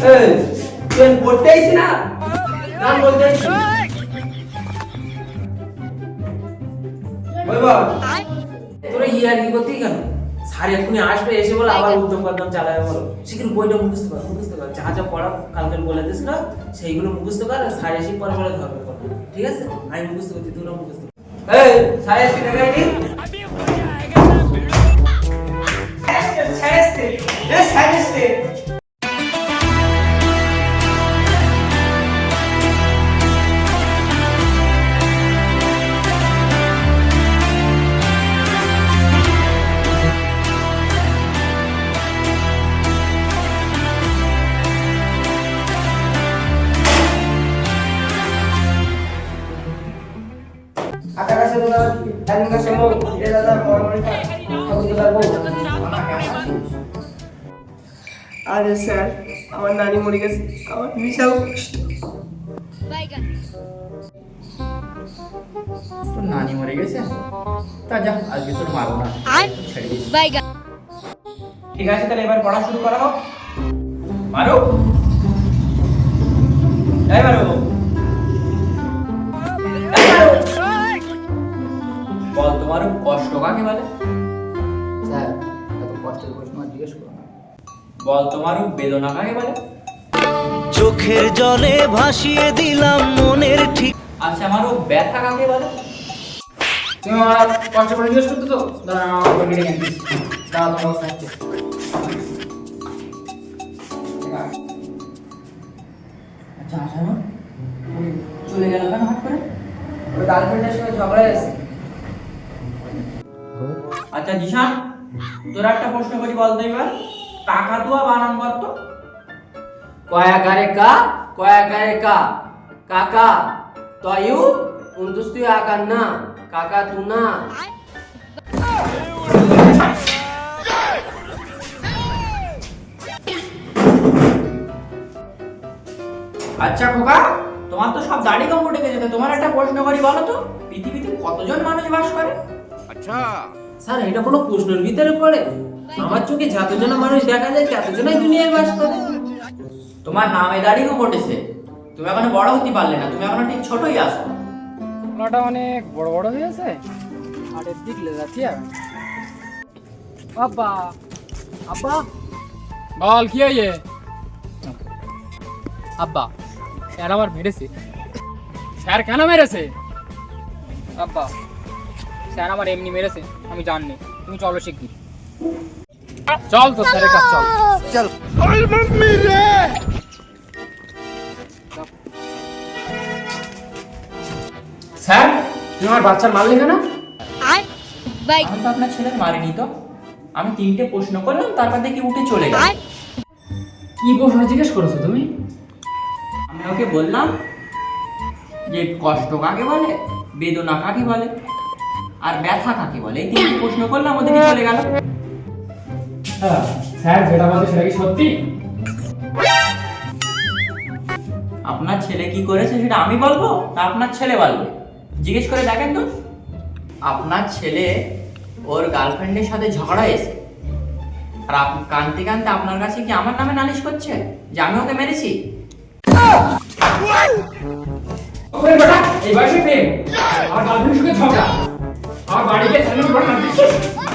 তুই পড়তে আইছি না গান বলতে আইছি তোরা ইয়ার কি করতে কেন? স্যার এক্ষুনি আসবে এসে বলে আবার উদ্যম কদম চালাবে বলো। শিখির বইটা মুখস্থ কর মুখস্থ কর। যা যা পড়া কালকে বলে দিস না সেইগুলো মুখস্থ কর আর স্যার এসে পরে বলে ধরবে। ঠিক আছে? আমি মুখস্থ করছি তোরা মুখস্থ। এই সাড়ে সিনে মো দাদা আরে স্যার আমার নানি মরে গেছে। আমার বিশাল কষ্ট। তোর নানি মরে গেছে? তা যা আজকে তোর না। ঠিক আছে তাহলে এবার পড়া শুরু করা হোক মারো। এই মারো। বল কষ্ট কাকে বলে। স্যার এত কষ্টের প্রশ্ন আর জিজ্ঞেস করো না। বল তোমার বেদনা কাকে বলে? চোখের জলে ভাসিয়ে দিলাম মনের ঠিক আচ্ছা আমার ব্যথা কাকে বলে? তুমি আমার কষ্ট করে জিজ্ঞেস করতে তো? দাঁড়া আমার বই নিয়ে গেছি দাঁড়া তোমার অবস্থা আচ্ছা আসানো চলে গেল কেন হাট করে? ওর গার্লফ্রেন্ডের সঙ্গে ঝগড়া হয়েছে আচ্ছা জিশান তোরা একটা প্রশ্ন করি বলতো এবার। কাকাতুয়া বানান বল তো? কয়াকারে কা কয়াকারে কা? কাকা তয়ু উন্তুস্তুই আকার না কাকা তু না। আচ্ছা খোকা তোমার তো সব দাড়ি কম উঠে গেছে তোমার একটা প্রশ্ন করি বলো তো। পৃথিবীতে কতজন মানুষ বাস করে? স্যার, এটা কোনো প্রশ্নের ভিতরে পড়ে। আমার চোখে যতজন মানুষ দেখা যায়, ততজনই দুনিয়ায় বাস করে। তোমার নামে দাড়ি কম উঠেছে তুমি এখনও বড় হতে পারলে না, তুমি এখনও ঠিক ছোটই আছো। ওনাটা অনেক বড় বড় হয়েছে আর এর দিক যাচ্ছি আর। আব্বা আব্বা। বল, কি হয়েছে? আব্বা, স্যার আমার মেরেছে। স্যার কেন মেরেছে? আব্বা। স্যার আমার এমনি মেরেছে আমি জানি তুমি চলো শিগগির। চল তো স্যারের কাছে চল। স্যার তুমি আমার বাচ্চার মারলে কেন আর বাইগান আমি তো আপনার ছেলের মারিনি তো। আমি তিনটে প্রশ্ন করলাম তারপর দেখি উঠে চলে গেল। কি প্রশ্ন জিজ্ঞেস করেছ তুমি? আমি ওকে বললাম যে কষ্ট কাকে বলে বেদনা কাকে বলে? আর ব্যথা কাকে বলে? এই তিনটে প্রশ্ন করলাম ওদিকে চলে গেল। হ্যাঁ স্যার যেটা বলছে সেটা কি সত্যি? আপনার ছেলে কি করেছে সেটা আমি বলব না আপনার ছেলে বলবে? জিজ্ঞেস করে দেখেন তো। আপনার ছেলে ওর গার্লফ্রেন্ডের সাথে ঝগড়া এসে আর কানতে কানতে আপনার কাছে কি আমার নামে নালিশ করছে? যে আমি ওকে মেরেছি? এই বয়সে প্রেম। আর গার্লফ্রেন্ড সঙ্গে ঝগড়া। আর বাড়ি গিয়ে স্যালেন্ট করে না